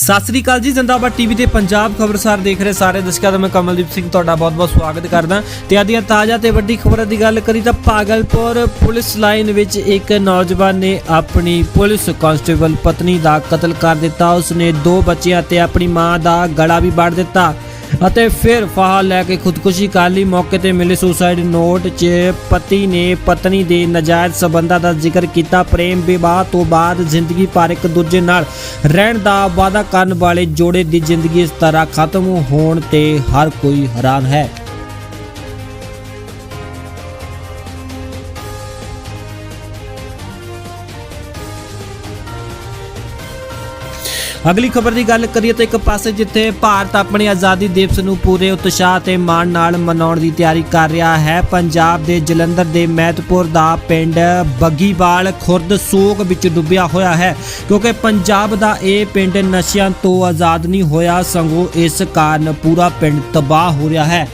ਸਤਿ ਸ੍ਰੀ ਅਕਾਲ ਜੀ, ਜ਼ਿੰਦਾਬਾਦ ਟੀਵੀ ਤੇ ਪੰਜਾਬ ਖਬਰਸਾਰ ਦੇਖ ਰਹੇ ਸਾਰੇ ਦਰਸ਼ਕਾਂ ਦਾ ਮੈਂ ਕਮਲਦੀਪ ਸਿੰਘ ਤੁਹਾਡਾ ਬਹੁਤ-ਬਹੁਤ ਸਵਾਗਤ ਕਰਦਾ। ਤੇ ਅੱਜ ਦੀਆਂ ਤਾਜ਼ਾ ਤੇ ਵੱਡੀ ਖਬਰਾਂ ਦੀ ਗੱਲ ਕਰੀ ਤਾਂ ਪਾਗਲਪੁਰ ਪੁਲਿਸ ਲਾਈਨ ਵਿੱਚ ਇੱਕ ਨੌਜਵਾਨ ਨੇ ਆਪਣੀ ਪੁਲਿਸ ਕਾਂਸਟੇਬਲ ਪਤਨੀ ਦਾ ਕਤਲ ਕਰ ਦਿੱਤਾ। ਉਸ ਨੇ ਦੋ ਬੱਚਿਆਂ ਤੇ ਆਪਣੀ ਮਾਂ ਦਾ ਗਲਾ ਵੀ ਵੱਢ ਦਿੱਤਾ। ਅਤੇ ਫਿਰ ਫਾਹਾ ਲੈ ਕੇ ਖੁਦਕੁਸ਼ੀ ਕਰ ਲਈ। ਮੌਕੇ ਤੇ ਮਿਲੇ ਸੁਸਾਈਡ ਨੋਟ 'ਚ ਪਤੀ ਨੇ ਪਤਨੀ ਦੇ ਨਾਜਾਇਜ਼ ਸਬੰਧਾਂ ਦਾ ਜ਼ਿਕਰ ਕੀਤਾ। ਪ੍ਰੇਮ ਵਿਵਾਹ ਤੋਂ ਬਾਅਦ ਜ਼ਿੰਦਗੀ ਭਰ ਇੱਕ ਦੂਜੇ ਨਾਲ ਰਹਿਣ ਦਾ ਵਾਅਦਾ ਕਰਨ ਵਾਲੇ ਜੋੜੇ ਦੀ ਜ਼ਿੰਦਗੀ ਇਸ ਤਰ੍ਹਾਂ ਖਤਮ ਹੋਣ ਤੇ ਹਰ ਕੋਈ ਹੈਰਾਨ ਹੈ। ਅਗਲੀ ਖਬਰ ਦੀ ਗੱਲ ਕਰੀਏ ਤਾਂ ਇੱਕ ਪਾਸੇ ਜਿੱਥੇ ਭਾਰਤ ਆਪਣੇ ਆਜ਼ਾਦੀ ਦਿਵਸ ਨੂੰ ਪੂਰੇ ਉਤਸ਼ਾਹ ਤੇ ਮਾਣ ਨਾਲ ਮਨਾਉਣ ਦੀ ਤਿਆਰੀ ਕਰ ਰਿਹਾ ਹੈ, ਪੰਜਾਬ ਦੇ ਜਲੰਧਰ ਦੇ ਮਹਿਤਪੁਰ ਦਾ ਪਿੰਡ ਬੱਗੀਵਾਲ ਖੁਰਦ ਸੋਗ ਵਿੱਚ ਡੁੱਬਿਆ ਹੋਇਆ ਹੈ, ਕਿਉਂਕਿ ਪੰਜਾਬ ਦਾ ਇਹ ਪਿੰਡ ਨਸ਼ਿਆਂ ਤੋਂ ਆਜ਼ਾਦ ਨਹੀਂ ਹੋਇਆ, ਸੰਗੋ ਇਸ ਕਾਰਨ ਪੂਰਾ ਪਿੰਡ ਤਬਾਹ ਹੋ ਰਿਹਾ ਹੈ।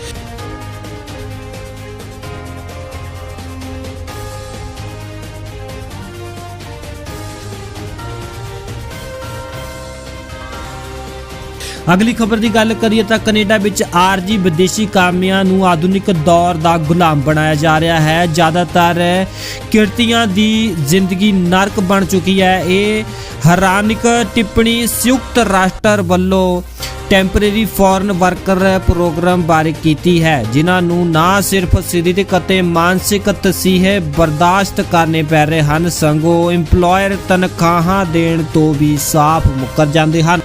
ਅਗਲੀ ਖਬਰ ਦੀ ਗੱਲ ਕਰੀਏ ਤਾਂ ਕੈਨੇਡਾ ਵਿੱਚ ਆਰਜੀ ਵਿਦੇਸ਼ੀ ਕਾਮਿਆਂ ਨੂੰ ਆਧੁਨਿਕ ਦੌਰ ਦਾ ਗੁਲਾਮ ਬਣਾਇਆ ਜਾ ਰਿਹਾ ਹੈ। ਜ਼ਿਆਦਾਤਰ ਕਿਰਤੀਆਂ ਦੀ ਜ਼ਿੰਦਗੀ ਨਰਕ ਬਣ ਚੁੱਕੀ ਹੈ। ਇਹ ਹੈਰਾਨਕ ਟਿੱਪਣੀ ਸੰਯੁਕਤ ਰਾਸ਼ਟਰ ਵੱਲੋਂ ਟੈਂਪਰੇਰੀ ਫੋਰਨ ਵਰਕਰ ਪ੍ਰੋਗਰਾਮ ਬਾਰੇ ਕੀਤੀ ਹੈ। ਜਿਨ੍ਹਾਂ ਨੂੰ ਨਾ ਸਿਰਫ ਸਰੀਰਕ ਅਤੇ ਮਾਨਸਿਕ ਤਸੀਹੇ ਬਰਦਾਸ਼ਤ ਕਰਨੇ ਪੈ ਰਹੇ ਹਨ ਸੰਗੋ EMPLOYER ਤਨਖਾਹਾਂ ਦੇਣ ਤੋਂ ਵੀ ਸਾਫ਼ ਮੁੱਕਰ ਜਾਂਦੇ ਹਨ।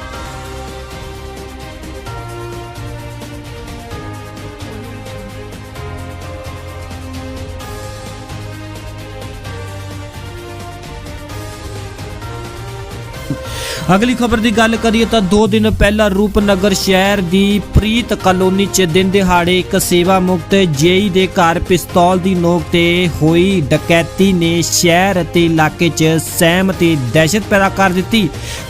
ਅਗਲੀ ਖਬਰ ਦੀ ਗੱਲ ਕਰੀਏ ਤਾਂ 2 ਦਿਨ ਪਹਿਲਾਂ ਰੂਪਨਗਰ ਸ਼ਹਿਰ ਦੀ ਪ੍ਰੀਤ ਕਲੋਨੀ 'ਚ ਦਿਨ ਦਿਹਾੜੇ ਇੱਕ ਸੇਵਾ ਮੁਕਤ ਜੇਈ ਦੇ ਘਰ ਪਿਸਤੌਲ ਦੀ ਨੋਕ ਤੇ ਹੋਈ ਡਕੈਤੀ ਨੇ ਸ਼ਹਿਰ ਅਤੇ ਇਲਾਕੇ 'ਚ ਸਹਿਮ ਤੇ ਦਹਿਸ਼ਤ ਪੈਦਾ ਕਰ ਦਿੱਤੀ।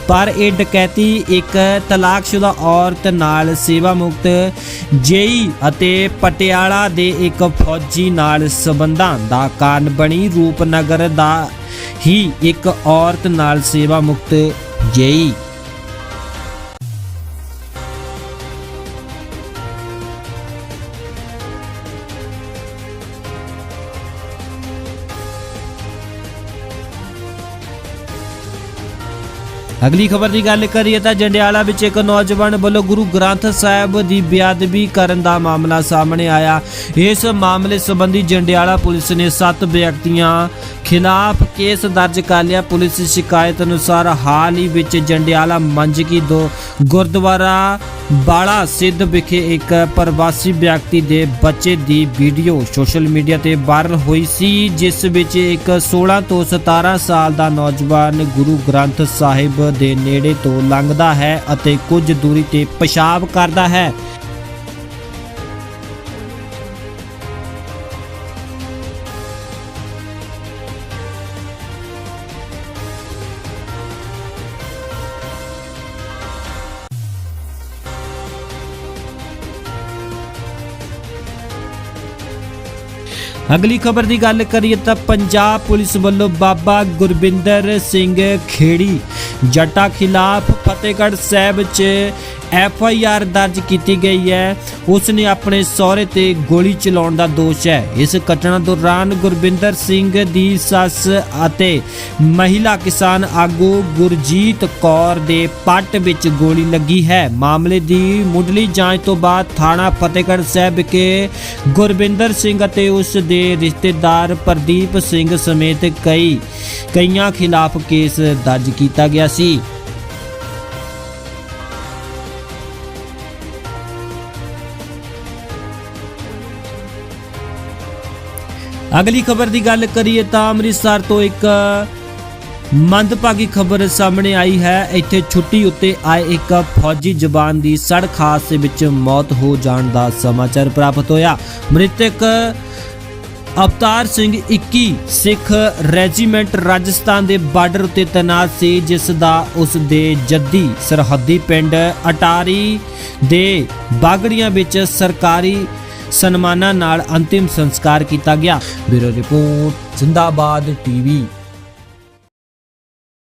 ਪਰ ਇਹ ਡਕੈਤੀ ਇੱਕ ਤਲਾਕਸ਼ੁਦਾ ਔਰਤ ਨਾਲ ਸੇਵਾ ਮੁਕਤ ਜੇਈ ਅਤੇ ਪਟਿਆਲਾ ਦੇ ਇੱਕ ਫੌਜੀ ਨਾਲ ਸਬੰਧਾਂ ਦਾ ਕਾਰਨ ਬਣੀ। ਰੂਪਨਗਰ ਦਾ ਹੀ ਇੱਕ ਔਰਤ ਨਾਲ ਸੇਵਾ ਮੁਕਤ ਜੇਈ ਅਗਲੀ ਖਬਰ ਦੀ ਗੱਲ ਕਰੀਏ ਤਾਂ ਜੰਡਿਆਲਾ ਵਿੱਚ ਇੱਕ ਨੌਜਵਾਨ ਵੱਲੋਂ ਗੁਰੂ ਗ੍ਰੰਥ ਸਾਹਿਬ ਦੀ ਬੇਅਦਬੀ ਕਰਨ ਦਾ ਮਾਮਲਾ ਸਾਹਮਣੇ ਆਇਆ। ਇਸ ਮਾਮਲੇ ਸੰਬੰਧੀ ਜੰਡਿਆਲਾ ਪੁਲਿਸ ਨੇ 7 ਵਿਅਕਤੀਆਂ ਖਿਲਾਫ ਕੇਸ ਦਰਜ ਕਰ ਲਿਆ। ਪੁਲਿਸ ਸ਼ਿਕਾਇਤ ਅਨੁਸਾਰ ਹਾਲ ਹੀ ਵਿੱਚ ਜੰਡਿਆਲਾ ਮੰਜਕੀ ਦੋ ਗੁਰਦੁਆਰਾ ਬਾਲਾ ਸਿੱਧ ਵਿਖੇ ਇੱਕ ਪ੍ਰਵਾਸੀ ਵਿਅਕਤੀ ਦੇ ਬੱਚੇ ਦੀ ਵੀਡੀਓ ਸੋਸ਼ਲ ਮੀਡੀਆ ਤੇ ਵਾਇਰਲ ਹੋਈ ਸੀ, ਜਿਸ ਵਿੱਚ ਇੱਕ 16 ਤੋਂ 17 ਸਾਲ ਦਾ ਨੌਜਵਾਨ ਗੁਰੂ ਗ੍ਰੰਥ ਸਾਹਿਬ ਦੇ ਨੇੜੇ ਤੋਂ ਲੰਘਦਾ ਹੈ ਅਤੇ ਕੁਝ ਦੂਰੀ ਤੇ ਪਿਸ਼ਾਬ ਕਰਦਾ ਹੈ। ਅਗਲੀ ਖਬਰ ਦੀ ਗੱਲ ਕਰੀਏ ਤਾਂ ਪੰਜਾਬ ਪੁਲਿਸ ਵੱਲੋਂ ਬਾਬਾ ਗੁਰਬਿੰਦਰ ਸਿੰਘ ਖੇੜੀ ਜੱਟਾ ਖਿਲਾਫ ਫਤਿਹਗੜ੍ਹ ਸਾਹਿਬ 'ਚ ਐਫ ਆਈ ਆਰ ਦਰਜ ਕੀਤੀ ਗਈ ਹੈ। ਉਸ ਨੇ ਆਪਣੇ ਸਹੁਰੇ ਤੇ ਗੋਲੀ ਚਲਾਉਣ ਦਾ ਦੋਸ਼ ਹੈ। ਇਸ ਘਟਨਾ ਦੌਰਾਨ ਗੁਰਬਿੰਦਰ ਸਿੰਘ ਦੀ ਸੱਸ ਅਤੇ ਮਹਿਲਾ ਕਿਸਾਨ ਆਗੂ ਗੁਰਜੀਤ ਕੌਰ ਦੇ ਪੱਟ ਵਿੱਚ ਗੋਲੀ ਲੱਗੀ ਹੈ। ਮਾਮਲੇ ਦੀ ਮੁੱਢਲੀ ਜਾਂਚ ਤੋਂ ਬਾਅਦ ਥਾਣਾ ਫਤਿਹਗੜ੍ਹ ਸਾਹਿਬ ਵਿਖੇ ਗੁਰਬਿੰਦਰ ਸਿੰਘ ਅਤੇ ਉਸ ਦੇ ਰਿਸ਼ਤੇਦਾਰ ਪ੍ਰਦੀਪ ਸਿੰਘ ਸਮੇਤ ਕਈ, ਕਈਆਂ ਖਿਲਾਫ ਕੇਸ ਦਰਜ ਕੀਤਾ ਗਿਆ ਸੀ। ਅਗਲੀ ਖਬਰ ਦੀ ਗੱਲ ਕਰੀਏ ਤਾਂ ਅੰਮ੍ਰਿਤਸਰ ਤੋਂ ਇੱਕ ਮੰਦਭਾਗੀ ਖਬਰ ਸਾਹਮਣੇ ਆਈ ਹੈ। ਇੱਥੇ ਛੁੱਟੀ ਉੱਤੇ ਆਏ ਇੱਕ ਫੌਜੀ ਜਵਾਨ ਦੀ ਸੜਕ ਹਾਦਸੇ ਵਿੱਚ ਮੌਤ ਹੋ ਜਾਣ ਦਾ ਸਮਾਚਾਰ ਪ੍ਰਾਪਤ ਹੋਇਆ। ਮ੍ਰਿਤਕ ਅਵਤਾਰ ਸਿੰਘ 21 ਸਿੱਖ ਰੈਜੀਮੈਂਟ ਰਾਜਸਥਾਨ ਦੇ ਬਾਰਡਰ ਉੱਤੇ ਤੈਨਾਤ ਸੀ, ਜਿਸ ਦਾ ਉਸ ਦੇ ਜੱਦੀ ਸਰਹੱਦੀ ਪਿੰਡ ਅਟਾਰੀ ਦੇ ਬਾਗੜੀਆਂ ਵਿੱਚ ਸਰਕਾਰੀ ਸਨਮਾਨਾਂ ਨਾਲ ਅੰਤਿਮ ਸੰਸਕਾਰ ਕੀਤਾ ਗਿਆ। Bureau report Zindabad TV.